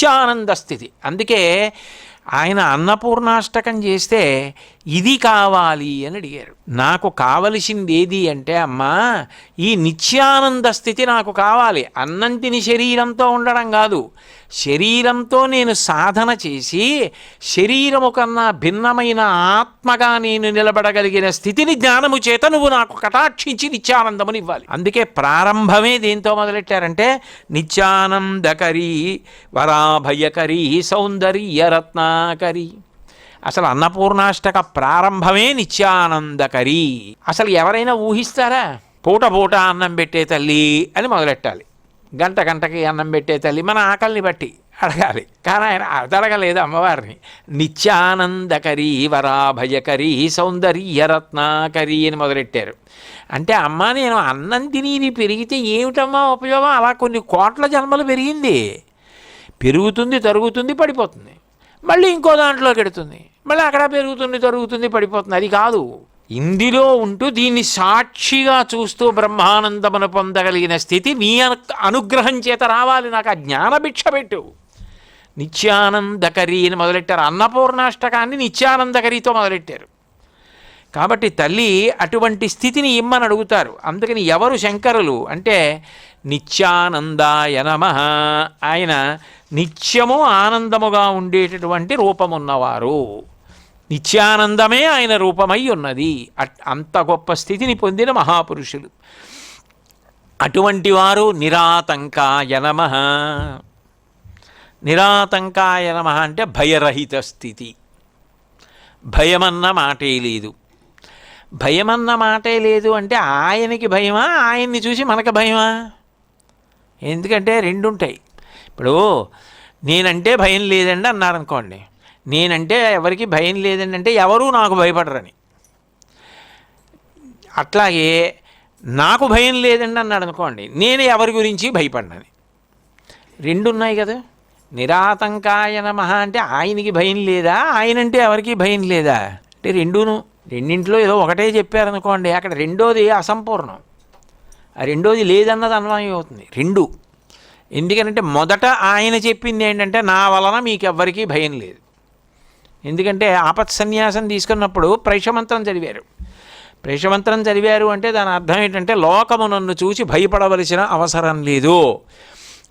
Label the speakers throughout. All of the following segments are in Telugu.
Speaker 1: నిత్యానంద స్థితి. అందుకే ఆయన అన్నపూర్ణాష్టకం చేస్తే ఇది కావాలి అని అడిగారు. నాకు కావలసింది ఏది అంటే అమ్మా ఈ నిత్యానంద స్థితి నాకు కావాలి. అన్నం తిని శరీరంతో ఉండడం కాదు. శరీరంతో నేను సాధన చేసి శరీరము కన్నా భిన్నమైన ఆత్మగా నేను నిలబడగలిగిన స్థితిని జ్ఞానము చేత నువ్వు నాకు కటాక్షించి నిత్యానందముని ఇవ్వాలి. అందుకే ప్రారంభమే దేంతో మొదలెట్టారంటే నిత్యానందకరీ వరాభయకరీ సౌందర్య రత్నాకరి అసలు అన్నపూర్ణాష్టక ప్రారంభమే నిత్యానందకరి. అసలు ఎవరైనా ఊహిస్తారా? పూట పూట అన్నం పెట్టే తల్లి అని మొదలెట్టాలి. గంట గంటకి అన్నం పెట్టే తల్లి మన ఆకలిని బట్టి అడగాలి. కానీ ఆయన అడగలేదు అమ్మవారిని. నిత్యానందకరీ వరాభయకరీ సౌందర్యరత్నాకరీ అని మొదలెట్టారు. అంటే అమ్మ నేను అన్నం తిని పెరిగితే ఏమిటమ్మా ఉపయోగం? అలా కొన్ని కోట్ల జన్మలు పెరిగింది. పెరుగుతుంది తరుగుతుంది పడిపోతుంది. మళ్ళీ ఇంకో దాంట్లోకి ఎడుతుంది. మళ్ళీ అక్కడ పెరుగుతుంది తరుగుతుంది పడిపోతుంది. అది కాదు. ఇందులో ఉంటూ దీన్ని సాక్షిగా చూస్తూ బ్రహ్మానందమును పొందగలిగిన స్థితి మీ అనుగ్రహం చేత రావాలి. నాకు ఆ జ్ఞానభిక్ష పెట్టు. నిత్యానందకరి అని మొదలెట్టారు. అన్నపూర్ణాష్టకాన్ని నిత్యానందకరితో మొదలెట్టారు. కాబట్టి తల్లి అటువంటి స్థితిని ఇమ్మని అడుగుతారు. అందుకని ఎవరు శంకరులు అంటే నిత్యానందాయ నమ ఆయన నిత్యము ఆనందముగా ఉండేటటువంటి రూపమున్నవారు. నిత్యానందమే ఆయన రూపమై ఉన్నది. అట్- అంత గొప్ప స్థితిని పొందిన మహాపురుషులు. అటువంటి వారు నిరాతంకాయ నమ. నిరాతంకాయ నమ అంటే భయరహిత స్థితి. భయమన్న మాటే లేదు. భయమన్న మాటే లేదు అంటే ఆయనకి భయమా? ఆయన్ని చూసి మనకు భయమా? ఎందుకంటే రెండు ఉంటాయి ఇప్పుడు నేనంటే భయం లేదండి అన్నారనుకోండి. నేనంటే ఎవరికి భయం లేదండి అంటే ఎవరూ నాకు భయపడరని. అట్లాగే నాకు భయం లేదండి అన్నాడు అనుకోండి నేను ఎవరి గురించి భయపడ్డాను రెండు ఉన్నాయి కదా. నిరాతంకాయ నమః అంటే ఆయనకి భయం లేదా ఆయనంటే ఎవరికి భయం లేదా? అంటే రెండును రెండింటిలో ఏదో ఒకటే చెప్పారనుకోండి అక్కడ రెండోది అసంపూర్ణం. ఆ రెండోది లేదన్నది అన్వయం అవుతుంది. రెండు. ఎందుకంటే మొదట ఆయన చెప్పింది ఏంటంటే నా వలన మీకు ఎవ్వరికీ భయం లేదు. ఎందుకంటే ఆపత్ సన్యాసం తీసుకున్నప్పుడు ప్రైషమంత్రం చదివారు. ప్రేషమంత్రం చదివారు అంటే దాని అర్థం ఏంటంటే లోకము నన్ను చూసి భయపడవలసిన అవసరం లేదు.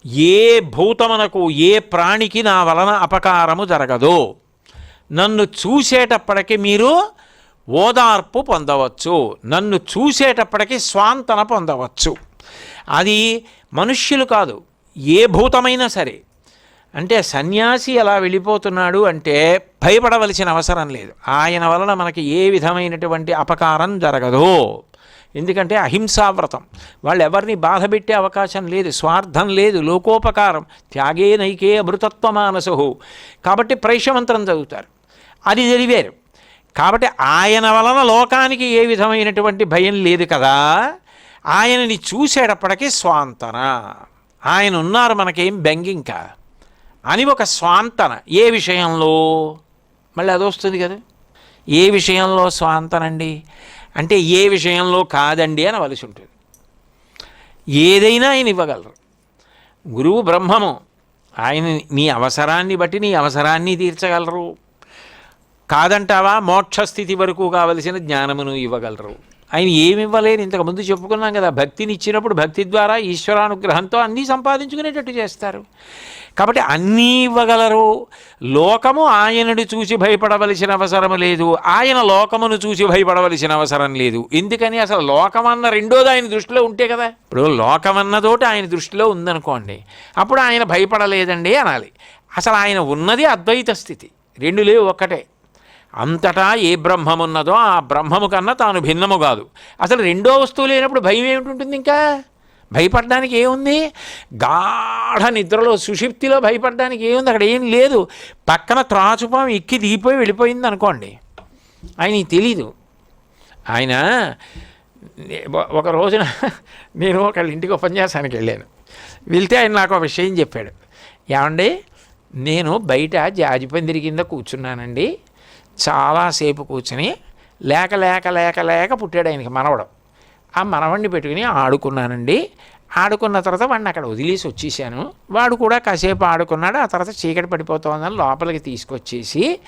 Speaker 1: ఏ భూతమునకు ఏ ప్రాణికి నా వలన అపకారము జరగదు. నన్ను చూసేటప్పటికి మీరు ఓదార్పు పొందవచ్చు. నన్ను చూసేటప్పటికి స్వాంతన పొందవచ్చు. అది మనుష్యులు కాదు. ఏ భూతమైనా సరే. అంటే సన్యాసి ఎలా వెళ్ళిపోతున్నాడు అంటే భయపడవలసిన అవసరం లేదు. ఆయన వలన మనకి ఏ విధమైనటువంటి అపకారం జరగదు. ఎందుకంటే అహింసావ్రతం. వాళ్ళు ఎవరిని బాధ పెట్టే అవకాశం లేదు స్వార్థం లేదు లోకోపకారం త్యాగే నైకే అమృతత్వ మానసు కాబట్టి ప్రైషమంత్రం చదువుతారు. అది చదివారు కాబట్టి ఆయన వలన లోకానికి ఏ విధమైనటువంటి భయం లేదు కదా. ఆయనని చూసేటప్పటికీ స్వాంతన. ఆయన ఉన్నారు మనకేం బెంగింకా? అని ఒక స్వాంతన. ఏ విషయంలో? మళ్ళీ అది వస్తుంది కదా. ఏ విషయంలో స్వాంతనండి? అంటే ఏ విషయంలో కాదండి అని వలసి ఉంటుంది. ఏదైనా ఆయన ఇవ్వగలరు. గురువు బ్రహ్మము. ఆయన నీ అవసరాన్ని బట్టి నీ అవసరాన్ని తీర్చగలరు. కాదంటావా? మోక్షస్థితి వరకు కావలసిన జ్ఞానమును ఇవ్వగలరు. ఆయన ఏమి ఇవ్వలేని ఇంతకుముందు చెప్పుకున్నాం కదా భక్తిని ఇచ్చినప్పుడు భక్తి ద్వారా ఈశ్వరానుగ్రహంతో అన్నీ సంపాదించుకునేటట్టు చేస్తారు. కాబట్టి అన్నీ ఇవ్వగలరు. లోకము ఆయనను చూసి భయపడవలసిన అవసరం లేదు. ఆయన లోకమును చూసి భయపడవలసిన అవసరం లేదు. ఎందుకని? అసలు లోకమన్న రెండోది ఆయన దృష్టిలో ఉంటే కదా. ఇప్పుడు లోకమన్నతోటి ఆయన దృష్టిలో ఉందనుకోండి అప్పుడు ఆయన భయపడలేదండి అనాలి. అసలు ఆయన ఉన్నది అద్వైత స్థితి. రెండు లేవు ఒక్కటే. అంతటా ఏ బ్రహ్మమున్నదో ఆ బ్రహ్మము కన్నా తాను భిన్నము కాదు. అసలు రెండో వస్తువు లేనప్పుడు భయం ఏమిటి ఇంకా? భయపడడానికి ఏముంది? గాఢ నిద్రలో సుషిప్తిలో భయపడడానికి ఏముంది? అక్కడ ఏం లేదు. పక్కన త్రాచుపాం ఎక్కి దిగిపోయి వెళ్ళిపోయింది అనుకోండి. ఆయన తెలీదు. ఆయన ఒక రోజున నేను ఒకళ్ళ ఇంటికి ఉపన్యాసానికి వెళ్ళాను. వెళ్తే ఆయన నాకు ఒక విషయం చెప్పాడు. ఏమండి? నేను బయట జాజిపందిరి కింద కూర్చున్నానండి. చాలాసేపు కూర్చుని లేక లేక లేక లేక పుట్టాడు ఆయనకి మనవడం. ఆ మనవడిని పెట్టుకుని ఆడుకున్నానండి. ఆడుకున్న తర్వాత వాడిని అక్కడ వదిలేసి వచ్చేసాను. వాడు కూడా కాసేపు ఆడుకున్నాడు. ఆ తర్వాత చీకటి పడిపోతుందని లోపలికి తీసుకొచ్చేసి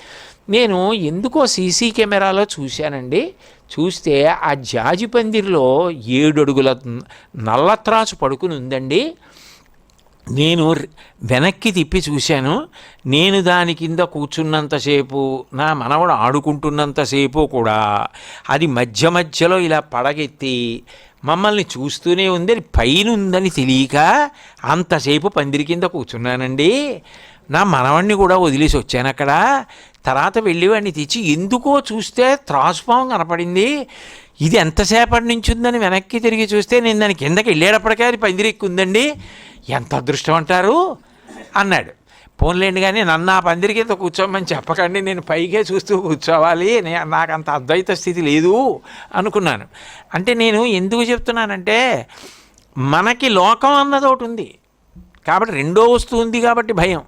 Speaker 1: నేను ఎందుకో సీసీ కెమెరాలో చూశానండి. చూస్తే ఆ జాజి పందిరిలో ఏడు అడుగుల నల్లత్రాసు పడుకుని ఉందండి. నేను వెనక్కి తిప్పి చూశాను. నేను దాని కింద కూర్చున్నంతసేపు నా మనవడు ఆడుకుంటున్నంతసేపు కూడా అది మధ్య మధ్యలో ఇలా పడగెత్తి మమ్మల్ని చూస్తూనే ఉంది. అది పైన ఉందని తెలియక అంతసేపు పందిరి కింద కూర్చున్నానండి. నా మనవణ్ణి కూడా వదిలేసి వచ్చాను అక్కడ. తర్వాత వెళ్ళి వాడిని తెచ్చి ఎందుకో చూస్తే త్రాసుపాం కనపడింది. ఇది ఎంతసేపటి నుంచి ఉందని వెనక్కి తిరిగి చూస్తే నేను దాని కిందకి వెళ్ళేటప్పటికే అది పందిరి ఉందండి ఎంత అదృష్టం అంటారు? అన్నాడు. పోన్లేండి కానీ నన్ను ఆ పందిరి కింద కూర్చోమని చెప్పకండి నేను పైకే చూస్తూ కూర్చోవాలి నాకు అంత అద్వైత స్థితి లేదు అనుకున్నాను. అంటే నేను ఎందుకు చెప్తున్నానంటే మనకి లోకం అన్నది ఒకటి ఉంది. కాబట్టి రెండో వస్తువు ఉంది కాబట్టి భయం.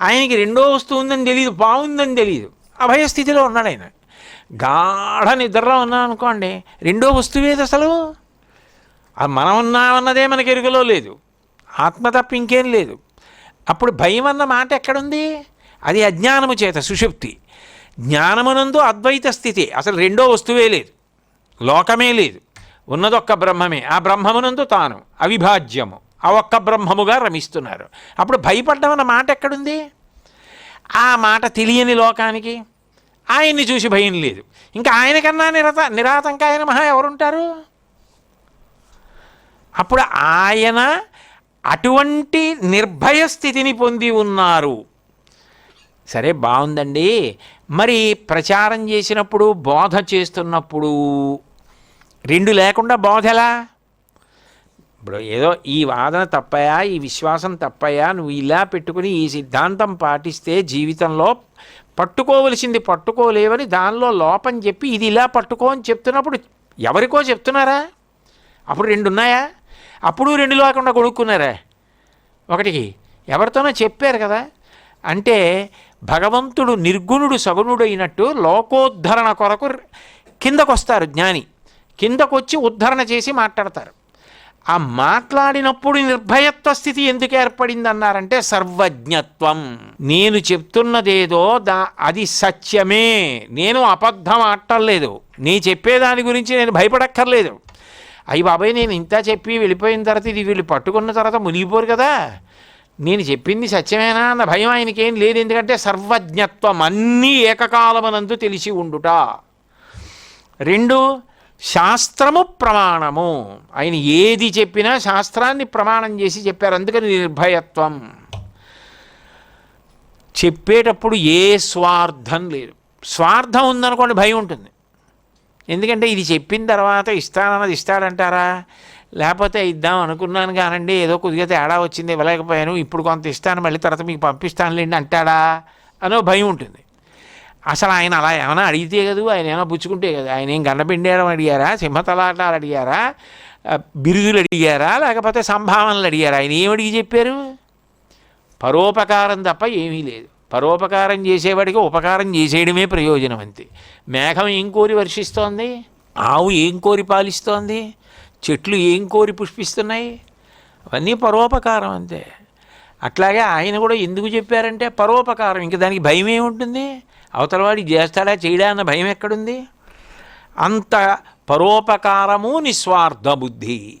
Speaker 1: ఆయనకి రెండో వస్తువు ఉందని తెలియదు బాగుందని తెలియదు అభయ స్థితిలో ఉన్నాడు ఆయన. గాఢ నిద్రలో ఉన్నాం అనుకోండి రెండో వస్తువు ఏది అసలు? అది మనం ఉన్నామన్నదే మనకి ఎరుకలో లేదు. ఆత్మ తప్ప ఇంకేం లేదు. అప్పుడు భయం అన్న మాట ఎక్కడుంది? అది అజ్ఞానము చేత సుషుప్తి. జ్ఞానమునందు అద్వైత స్థితి. అసలు రెండో వస్తువే లేదు. లోకమే లేదు. ఉన్నదొక్క బ్రహ్మమే. ఆ బ్రహ్మమునందు తాను. అవిభాజ్యము. ఆ ఒక్క బ్రహ్మముగా రమిస్తున్నారు. అప్పుడు భయపడ్డం అన్న మాట ఎక్కడుంది? ఆ మాట తెలియని లోకానికి. ఆయన్ని చూసి భయం లేదు. ఇంకా ఆయనకన్నా నిరత నిరాతంకాయన మహా ఎవరుంటారు? అప్పుడు ఆయన అటువంటి నిర్భయ స్థితిని పొంది ఉన్నారు. సరే బాగుందండి. మరి ప్రచారం చేసినప్పుడు బోధ చేస్తున్నప్పుడు రెండు లేకుండా బోధ ఎలా? ఇప్పుడు ఏదో ఈ వాదన తప్పయా ఈ విశ్వాసం తప్పయా నువ్వు ఇలా పెట్టుకుని ఈ సిద్ధాంతం పాటిస్తే జీవితంలో పట్టుకోవలసింది పట్టుకోలేవని దానిలో లోపం చెప్పి ఇది ఇలా పట్టుకో అని చెప్తున్నప్పుడు ఎవరికో చెప్తున్నారా? అప్పుడు రెండు ఉన్నాయా? అప్పుడు రెండు లేకుండా కొనుక్కున్నారా. ఒకటికి ఎవరితోనో చెప్పారు కదా. అంటే భగవంతుడు నిర్గుణుడు సగుణుడు అయినట్టు లోకోద్ధరణ కొరకు కిందకొస్తారు జ్ఞాని. కిందకొచ్చి ఉద్ధరణ చేసి మాట్లాడతారు. ఆ మాట్లాడినప్పుడు నిర్భయత్వ స్థితి ఎందుకు ఏర్పడింది అన్నారంటే సర్వజ్ఞత్వం. నేను చెప్తున్నదేదో దా అది సత్యమే. నేను అబద్ధం ఆటలేదు నీ చెప్పేదాని గురించి నేను భయపడక్కర్లేదు. అయ్యి బాబాయ్ నేను ఇంత చెప్పి వెళ్ళిపోయిన తర్వాత ఇది వీళ్ళు పట్టుకున్న తర్వాత మునిగిపోరు కదా. నేను చెప్పింది సత్యమేనా అన్న భయం ఆయనకేం లేదు. ఎందుకంటే సర్వజ్ఞత్వం అన్నీ ఏకకాలమనందు తెలిసి ఉండుట. రెండు శాస్త్రము ప్రమాణము. ఆయన ఏది చెప్పినా శాస్త్రాన్ని ప్రమాణం చేసి చెప్పారు. అందుకని నిర్భయత్వం. చెప్పేటప్పుడు ఏ స్వార్థం లేదు. స్వార్థం ఉందనుకోండి భయం ఉంటుంది. ఎందుకంటే ఇది చెప్పిన తర్వాత ఇస్తానన్నది ఇస్తాడంటారా? లేకపోతే ఇద్దాం అనుకున్నాను కానండి ఏదో కొద్దిగా తేడా వచ్చింది ఇవ్వలేకపోయాను ఇప్పుడు కొంత ఇస్తాను మళ్ళీ తర్వాత మీకు పంపిస్తానులేండి అంటాడా? అనో భయం ఉంటుంది. అసలు ఆయన అలా ఏమైనా అడిగితే కదా? ఆయన ఏమైనా పుచ్చుకుంటే కదా? ఆయన ఏం గండపిండేయడం అడిగారా? సింహతలాటాలు అడిగారా? బిరుదులు అడిగారా? లేకపోతే సంభావనలు అడిగారా? ఆయన ఏమడిగి అడిగి చెప్పారు? పరోపకారం తప్ప ఏమీ లేదు. పరోపకారం చేసేవాడికి ఉపకారం చేసేయడమే ప్రయోజనం అంతే. మేఘం ఏం కోరి వర్షిస్తోంది? ఆవు ఏం కోరి పాలిస్తోంది? చెట్లు ఏం కోరి పుష్పిస్తున్నాయి? అవన్నీ పరోపకారం అంతే. అట్లాగే ఆయన కూడా ఎందుకు చెప్పారంటే పరోపకారం. ఇంక దానికి భయం ఏముంటుంది? అవతలవాడి చేస్తాడా చేయడా అన్న భయం ఎక్కడుంది? అంత పరోపకారము నిస్వార్థ బుద్ధి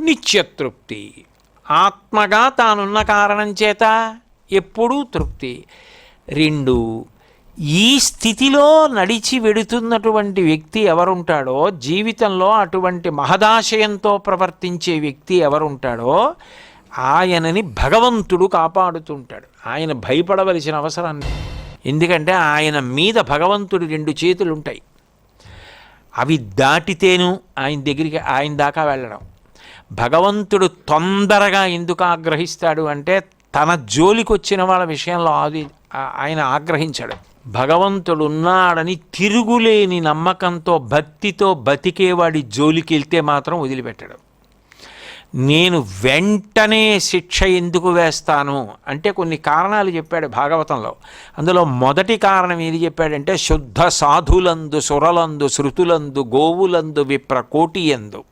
Speaker 1: నిత్యతృప్తి. ఆత్మగా తానున్న కారణం చేత ఎప్పుడూ తృప్తి. రెండు ఈ స్థితిలో నడిచి వెడుతున్నటువంటి వ్యక్తి ఎవరుంటాడో జీవితంలో అటువంటి మహదాశయంతో ప్రవర్తించే వ్యక్తి ఎవరుంటాడో ఆయనని భగవంతుడు కాపాడుతుంటాడు. ఆయన భయపడవలసిన అవసరం ఎందుకంటే ఆయన మీద భగవంతుడి రెండు చేతులు ఉంటాయి అవి దాటితేను ఆయన దగ్గరికి ఆయన దాకా వెళ్ళడం. భగవంతుడు తొందరగా ఎందుకు ఆగ్రహిస్తాడు అంటే తన జోలికి వచ్చిన వాళ్ళ విషయంలో అది ఆయన ఆగ్రహించాడు. భగవంతుడు ఉన్నాడని తిరుగులేని నమ్మకంతో భక్తితో బతికేవాడి జోలికి వెళ్తే మాత్రం వదిలిపెట్టాడు. నేను వెంటనే శిక్ష ఎందుకు వేస్తాను? అంటే కొన్ని కారణాలు చెప్పాడు భాగవతంలో. అందులో మొదటి కారణం ఏది చెప్పాడంటే శుద్ధ సాధులందు సురలందు శృతులందు గోవులందు విప్ర కోటియందు.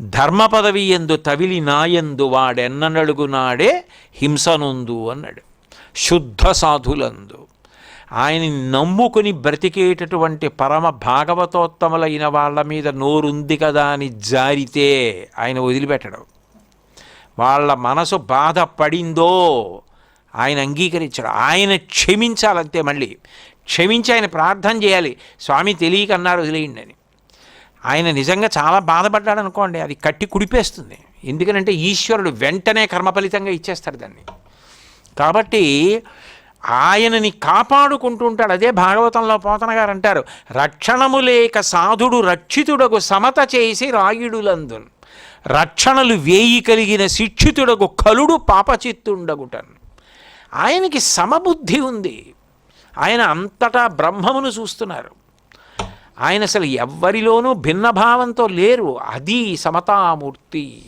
Speaker 1: ధర్మ పదవి ఎందు తవిలి నాయందు వాడెన్ననడుగునాడే హింసనుందు అన్నాడు. శుద్ధ సాధులందు. ఆయన నమ్ముకుని బ్రతికేటటువంటి పరమ భాగవతోత్తములైన వాళ్ళ మీద నోరుంది కదా అని జారితే ఆయన వదిలిపెట్టడం. వాళ్ళ మనసు బాధపడిందో ఆయన అంగీకరించడు. ఆయన క్షమించాలంతే మళ్ళీ. క్షమించి ఆయన ప్రార్థన చేయాలి. స్వామి తెలియక అన్నారు వదిలేయండి అని. ఆయన నిజంగా చాలా బాధపడ్డాడు అనుకోండి అది కట్టి కుడిపేస్తుంది. ఎందుకనంటే ఈశ్వరుడు వెంటనే కర్మ ఫలితంగా ఇచ్చేస్తాడు దాన్ని. కాబట్టి ఆయనని కాపాడుకుంటూ ఉంటాడు. అదే భాగవతంలో పోతన గారు అంటారు రక్షణము లేక సాధుడు రక్షితుడకు సమత చేసి రాయుడులందున్. రక్షణలు వేయి కలిగిన శిక్షితుడకు కలుడు పాపచిత్తుండగుటన్. ఆయనకి సమబుద్ధి ఉంది. ఆయన అంతటా బ్రహ్మమును చూస్తున్నారు. ఆయన అసలు ఎవ్వరిలోనూ భిన్నభావంతో లేరు. అది సమతామూర్తి.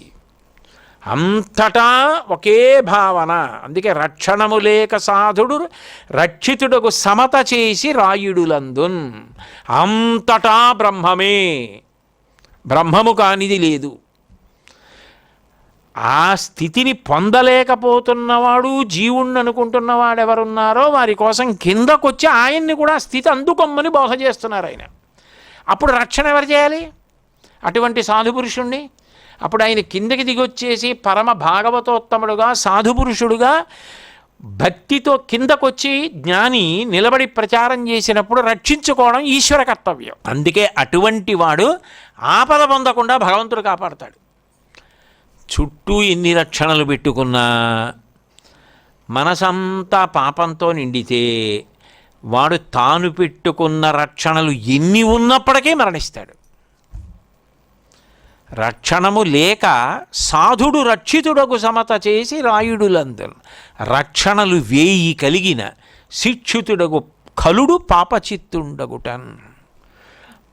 Speaker 1: అంతటా ఒకే భావన. అందుకే రక్షణము లేక సాధుడు రక్షితుడకు సమత చేసి రాయుడులందున్. అంతటా బ్రహ్మమే. బ్రహ్మము కానిది లేదు. ఆ స్థితిని పొందలేకపోతున్నవాడు జీవుణ్ణి అనుకుంటున్నవాడు ఎవరున్నారో వారి కోసం కిందకొచ్చి ఆయన్ని కూడా స్థితి అందుకొమ్మని బోధ చేస్తున్నారు ఆయన. అప్పుడు రక్షణ ఎవరు చేయాలి? అటువంటి సాధుపురుషుణ్ణి అప్పుడు ఆయన కిందకి దిగొచ్చేసి పరమ భాగవతోత్తముడుగా సాధుపురుషుడుగా భక్తితో కిందకొచ్చి జ్ఞాని నిలబడి ప్రచారం చేసినప్పుడు రక్షించుకోవడం ఈశ్వర కర్తవ్యం. అందుకే అటువంటి వాడు ఆపద పొందకుండా భగవంతుడు కాపాడతాడు. చుట్టూ ఎన్ని రక్షణలు పెట్టుకున్నా మనసంతా పాపంతో నిండితే వాడు తాను పెట్టుకున్న రక్షణలు ఎన్ని ఉన్నప్పటికీ మరణిస్తాడు. రక్షణము లేక సాధుడు రక్షితుడకు సమత చేసి రాయుడులందరు. రక్షణలు వేయి కలిగిన శిక్షితుడకు కలుడు పాపచిత్తుండగుటన్.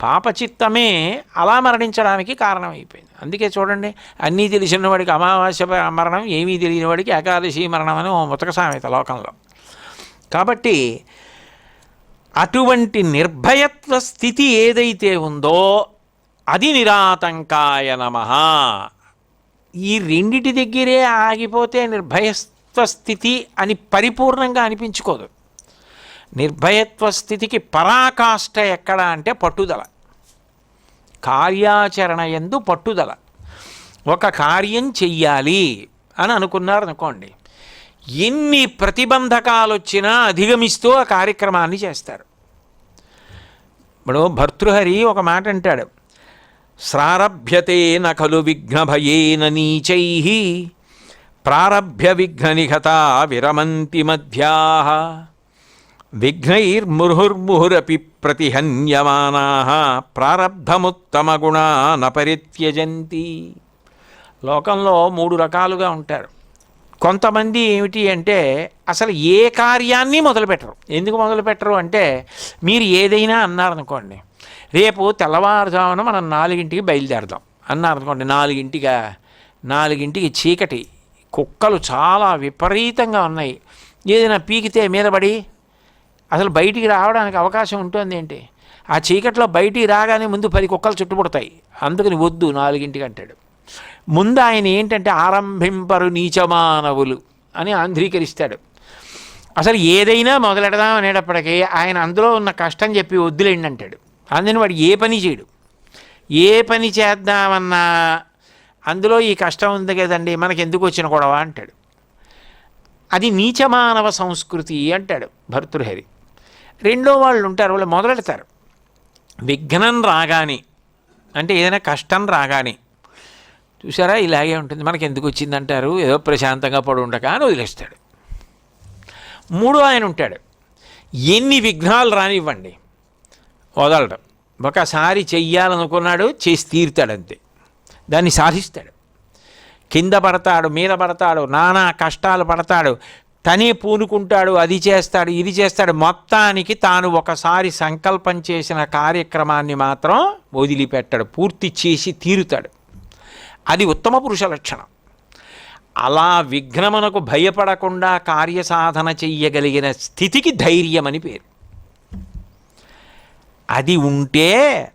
Speaker 1: పాపచిత్తమే అలా మరణించడానికి కారణమైపోయింది. అందుకే చూడండి అన్నీ తెలిసిన వాడికి అమావాస్య మరణం ఏమీ తెలియని వాడికి ఏకాదశి మరణం అని ఓ ముతక సామెత లోకంలో. కాబట్టి అటువంటి నిర్భయత్వ స్థితి ఏదైతే ఉందో అది నిరాతంకాయ నమ. ఈ రెండిటి దగ్గరే ఆగిపోతే నిర్భయత్వ స్థితి అని పరిపూర్ణంగా అనిపించుకోదు. నిర్భయత్వ స్థితికి పరాకాష్ట ఎక్కడ అంటే పట్టుదల. కార్యాచరణ ఎందు పట్టుదల. ఒక కార్యం చెయ్యాలి అని అనుకున్నారు అనుకోండి ఎన్ని ప్రతిబంధకాలు వచ్చినా అధిగమిస్తూ ఆ కార్యక్రమాన్ని చేస్తారు. ఇప్పుడు భర్తృహరి ఒక మాట అంటాడు శ్రారభ్యతే నలు విఘ్నభయేన నీచై ప్రారభ్య విఘ్ననిహత విరమంతి మధ్యా విఘ్నైర్ముహుర్ముహురపి ప్రతిహన్యమానా ప్రారబ్ధముత్తమగుణా నపరిత్యజంతి లోకంలో మూడు రకాలుగా ఉంటారు. కొంతమంది ఏమిటి అంటే అసలు ఏ కార్యాన్ని మొదలుపెట్టరు. ఎందుకు మొదలుపెట్టరు అంటే మీరు ఏదైనా అన్నారనుకోండి రేపు తెల్లవారుజామున మనం నాలుగింటికి బయలుదేరదాం. అన్నారనుకోండి నాలుగింటిగా నాలుగింటికి చీకటి కుక్కలు చాలా విపరీతంగా ఉన్నాయి. ఏదైనా పీకితే మీద పడి అసలు బయటికి రావడానికి అవకాశం ఉంటుంది ఏంటి ఆ చీకట్లో బయటికి రాగానే ముందు పది కుక్కలు చుట్టుముడతాయి. అందుకని వద్దు నాలుగింటికి అంటాడు. ముందు ఆయన ఏంటంటే ఆరంభింపరు నీచమానవులు అని ఆంధ్రీకరిస్తాడు. అసలు ఏదైనా మొదలెడదాం అనేటప్పటికీ ఆయన అందులో ఉన్న కష్టం చెప్పి వద్దులేండి అంటాడు. అందుని వాడు ఏ పని చేయడు. ఏ పని చేద్దామన్నా అందులో ఈ కష్టం ఉంది కదండి మనకి ఎందుకు వచ్చిన గొడవ అంటాడు. అది నీచమానవ సంస్కృతి అంటాడు భర్తృహరి రెండో వాళ్ళు ఉంటారు వాళ్ళు మొదలెడతారు. విఘ్నం రాగానే అంటే ఏదైనా కష్టం రాగానే చూసారా ఇలాగే ఉంటుంది. మనకి ఎందుకు వచ్చిందంటారు? ఏదో ప్రశాంతంగా పడి ఉండక అని వదిలేస్తాడు. మూడో ఆయన ఉంటాడు. ఎన్ని విఘ్నాలు రానివ్వండి. వదలడం. ఒకసారి చెయ్యాలనుకున్నాడు చేసి తీరుతాడంతే దాన్ని సాధిస్తాడు. కింద పడతాడు మీద పడతాడు నానా కష్టాలు పడతాడు. తనే పూనుకుంటాడు అది చేస్తాడు ఇది చేస్తాడు. మొత్తానికి తాను ఒకసారి సంకల్పం చేసిన కార్యక్రమాన్ని మాత్రం వదిలిపెట్టాడు. పూర్తి చేసి తీరుతాడు. అది ఉత్తమ పురుష లక్షణం. అలా విఘ్నమునకు భయపడకుండా కార్యసాధన చెయ్యగలిగిన స్థితికి ధైర్యం అని పేరు. అది ఉంటే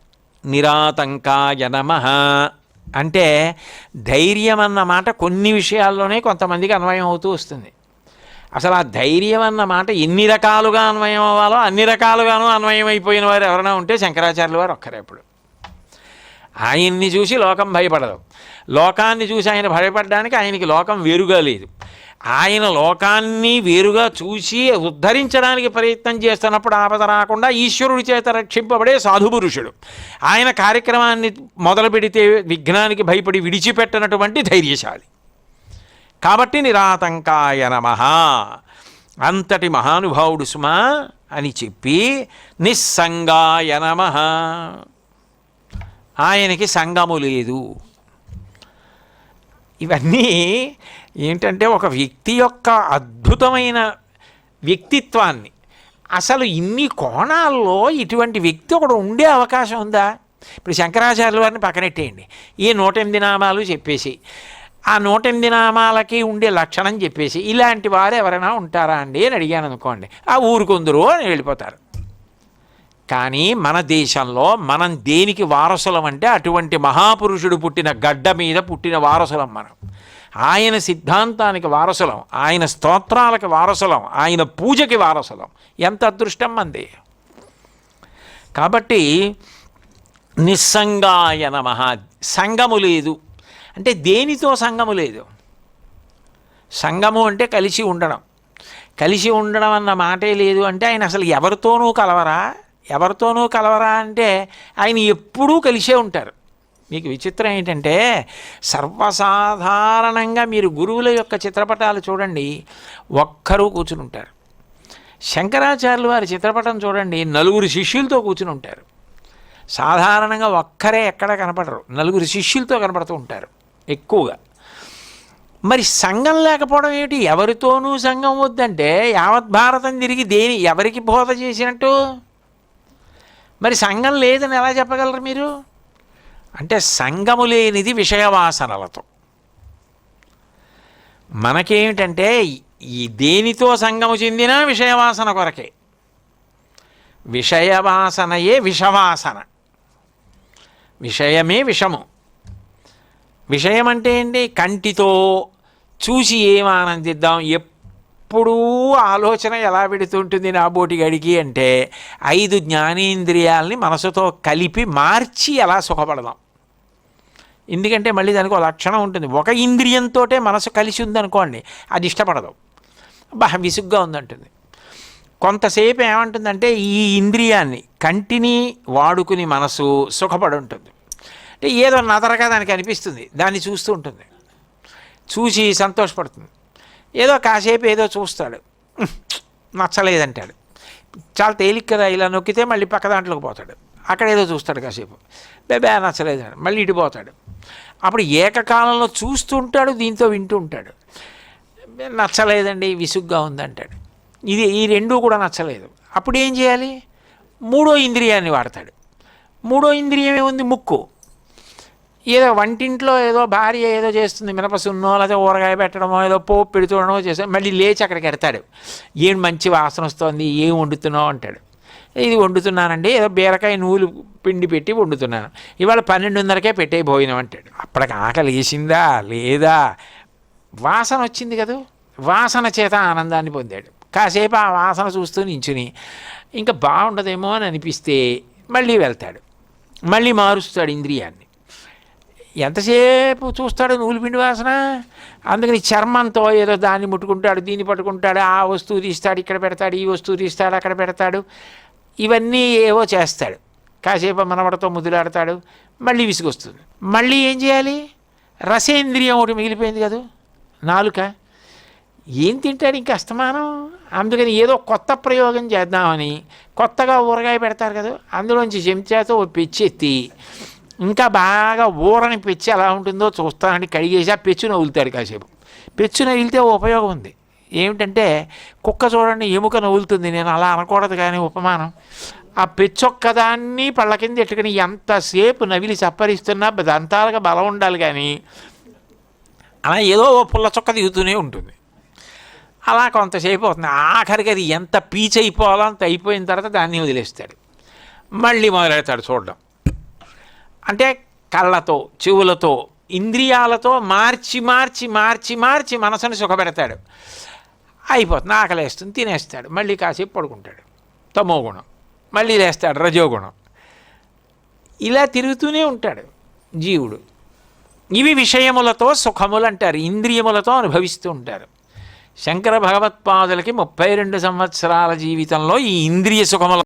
Speaker 1: నిరాతంకాయ నమ. అంటే ధైర్యం అన్న మాట కొన్ని విషయాల్లోనే కొంతమందికి అన్వయం అవుతూ వస్తుంది. అసలు ఆ ధైర్యం అన్న మాట ఎన్ని రకాలుగా అన్వయం అవ్వాలో అన్ని రకాలుగానూ అన్వయం అయిపోయిన వారు ఎవరైనా ఉంటే శంకరాచార్యుల వారు ఒక్కరే ఇప్పుడు. ఆయన్ని చూసి లోకం భయపడదు. లోకాన్ని చూసి ఆయన భయపడడానికి ఆయనకి లోకం వేరుగా లేదు. ఆయన లోకాన్ని వేరుగా చూసి ఉద్ధరించడానికి ప్రయత్నం చేస్తున్నప్పుడు ఆపద రాకుండా ఈశ్వరుడి చేత రక్షింపబడే సాధుపురుషుడు. ఆయన కార్యక్రమాన్ని మొదలు పెడితే విఘ్నానికి భయపడి విడిచిపెట్టనటువంటి ధైర్యశాలి. కాబట్టి నిరాతంకాయ నమ. అంతటి మహానుభావుడు సుమా అని చెప్పి నిస్సంగాయ నమ. ఆయనకి సంగము లేదు. ఇవన్నీ ఏంటంటే ఒక వ్యక్తి యొక్క అద్భుతమైన వ్యక్తిత్వాన్ని. అసలు ఇన్ని కోణాల్లో ఇటువంటి వ్యక్తి ఒకడు ఉండే అవకాశం ఉందా? ఇప్పుడు శంకరాచార్యుల వారిని పక్కనెట్టేయండి. ఈ నూట ఎనిమిది నామాలు చెప్పేసి ఆ నూట ఎనిమిది నామాలకి ఉండే లక్షణం చెప్పేసి ఇలాంటి వారు ఎవరైనా ఉంటారా అండి అని అడిగాను అనుకోండి. ఆ ఊరుకుందరు అని వెళ్ళిపోతారు. కానీ మన దేశంలో మనం దేనికి వారసులం అంటే అటువంటి మహాపురుషుడు పుట్టిన గడ్డ మీద పుట్టిన వారసులం మనం. ఆయన సిద్ధాంతానికి వారసులం ఆయన స్తోత్రాలకు వారసులం ఆయన పూజకి వారసులం. ఎంత అదృష్టం మంది? కాబట్టి నిస్సంగాయ నమ. సంగము లేదు. అంటే దేనితో సంగము లేదు? సంగము అంటే కలిసి ఉండడం. కలిసి ఉండడం అన్న మాటే లేదు అంటే ఆయన అసలు ఎవరితోనూ కలవరా? ఎవరితోనూ కలవరా అంటే ఆయన ఎప్పుడూ కలిసే ఉంటారు. మీకు విచిత్రం ఏంటంటే సర్వసాధారణంగా మీరు గురువుల యొక్క చిత్రపటాలు చూడండి ఒక్కరూ కూర్చుని ఉంటారు శంకరాచార్యులు వారి చిత్రపటం చూడండి నలుగురు శిష్యులతో కూర్చుని ఉంటారు సాధారణంగా ఒక్కరే ఎక్కడ కనపడరు నలుగురు శిష్యులతో కనపడుతూ ఉంటారు ఎక్కువగా. మరి సంఘం లేకపోవడం ఏమిటి? ఎవరితోనూ సంఘం వద్దంటే యావత్ భారతం తిరిగి దేని ఎవరికి బోధ చేసినట్టు? మరి సంఘం లేదని ఎలా చెప్పగలరు మీరు? అంటే సంఘము లేనిది విషయవాసనలతో. మనకేమిటంటే ఈ దేనితో సంఘము చెందినా విషయవాసన కొరకే. విషయవాసనయే విషవాసన. విషయమే విషము. విషయం అంటే ఏంటి? కంటితో చూసి ఏం ఆనందిద్దాం ఎప్పుడూ ఆలోచన ఎలా పెడుతుంటుంది నా బోటి గడికి అంటే ఐదు జ్ఞానేంద్రియాలని మనసుతో కలిపి మార్చి ఎలా సుఖపడదాం. ఎందుకంటే మళ్ళీ దానికి ఒక లక్షణం ఉంటుంది. ఒక ఇంద్రియంతో మనసు కలిసి ఉందనుకోండి అది ఇష్టపడదు. బా విసుగ్గా ఉందంటుంది. కొంతసేపు ఏమంటుందంటే ఈ ఇంద్రియాన్ని కంటిని వాడుకుని మనసు సుఖపడి ఉంటుంది అంటే ఏదో నదరగా దానికి అనిపిస్తుంది. దాన్ని చూస్తూ ఉంటుంది. చూసి సంతోషపడుతుంది. ఏదో కాసేపు ఏదో చూస్తాడు. నచ్చలేదంటాడు. చాలా తేలిక కదా ఇలా నొక్కితే మళ్ళీ పక్క దాంట్లోకి పోతాడు. అక్కడ ఏదో చూస్తాడు కాసేపు. బేబే నచ్చలేదు మళ్ళీ ఇటు పోతాడు. అప్పుడు ఏకకాలంలో చూస్తూ ఉంటాడు దీంతో వింటూ ఉంటాడు. నచ్చలేదండి విసుగ్గా ఉందంటాడు. ఇది ఈ రెండూ కూడా నచ్చలేదు. అప్పుడు ఏం చేయాలి? మూడో ఇంద్రియాన్ని వాడతాడు. మూడో ఇంద్రియం ఏముంది? ముక్కు. ఏదో వంటింట్లో ఏదో భార్య ఏదో చేస్తుంది మినపసున్నో లేదా ఊరగాయ పెట్టడమో ఏదో పోపు పెడుతుండమో చేస్తాడు మళ్ళీ లేచి అక్కడికి ఎడతాడు ఏం మంచి వాసన వస్తుంది ఏం వండుతున్నావు? అంటాడు. ఇది వండుతున్నానండి ఏదో బీరకాయ నూలు పిండి పెట్టి వండుతున్నాను. ఇవాళ పన్నెండున్నరకే పెట్టే భోజనం అంటాడు. అప్పటికి ఆకలి వేసిందా లేదా? వాసన వచ్చింది కదా వాసన చేత ఆనందాన్ని పొందాడు. కాసేపు ఆ వాసన చూస్తూ నించుని ఇంకా బాగుండదేమో అని అనిపిస్తే మళ్ళీ వెళ్తాడు. మళ్ళీ మారుస్తాడు ఇంద్రియాన్ని. ఎంతసేపు చూస్తాడు నూలుపిండి వాసన? అందుకని చర్మంతో ఏదో దాన్ని ముట్టుకుంటాడు దీన్ని పట్టుకుంటాడు ఆ వస్తువు తీస్తాడు ఇక్కడ పెడతాడు ఈ వస్తువు తీస్తాడు అక్కడ పెడతాడు. ఇవన్నీ ఏవో చేస్తాడు. కాసేపు మనవడతో ముద్దులాడతాడు మళ్ళీ విసుగొస్తుంది. మళ్ళీ ఏం చేయాలి? రసేంద్రియం ఒకటి మిగిలిపోయింది కదా? నాలుక. ఏం తింటాడు ఇంకా అస్తమానం? అందుకని ఏదో కొత్త ప్రయోగం చేద్దామని కొత్తగా ఊరగాయ పెడతారు కదా? అందులోంచి చెంచాతో ఓ ఇంకా బాగా ఊరని పెచ్చి ఎలా ఉంటుందో చూస్తానని కడిగేసి ఆ పెచ్చు నవ్వులుతాడు కాసేపు. పెచ్చు నవ్విలితే ఉపయోగం ఉంది. ఏమిటంటే కుక్క చూడండి ఎముక నవ్వులుతుంది. నేను అలా అనకూడదు కానీ ఉపమానం. ఆ పెచ్చొక్కదాన్ని పళ్ళ కింద ఎట్టుకుని ఎంతసేపు నవిలి చప్పరిస్తున్నా దంతాలుగా బలం ఉండాలి కానీ అలా ఏదో ఓ పుల్ల చొక్క దిగుతూనే ఉంటుంది. అలా కొంతసేపు అవుతుంది. ఆఖరికి అది ఎంత పీచ్ అయిపోవాలో అంత అయిపోయిన తర్వాత దాన్ని వదిలేస్తాడు. మళ్ళీ మొదలెడతాడు చూడడం. అంటే కళ్ళతో చెవులతో ఇంద్రియాలతో మార్చి మార్చి మార్చి మార్చి మనసుని సుఖపెడతాడు. అయిపోతుంది ఆకలేస్తుంది తినేస్తాడు మళ్ళీ కాసేపు పడుకుంటాడు. తమో గుణం. మళ్ళీ లేస్తాడు రజోగుణం ఇలా తిరుగుతూనే ఉంటాడు జీవుడు. ఇవి విషయములతో సుఖములు అంటారు ఇంద్రియములతో అనుభవిస్తూ ఉంటారు. శంకర భగవత్పాదులకి ముప్పై రెండు సంవత్సరాల జీవితంలో ఈ ఇంద్రియ సుఖముల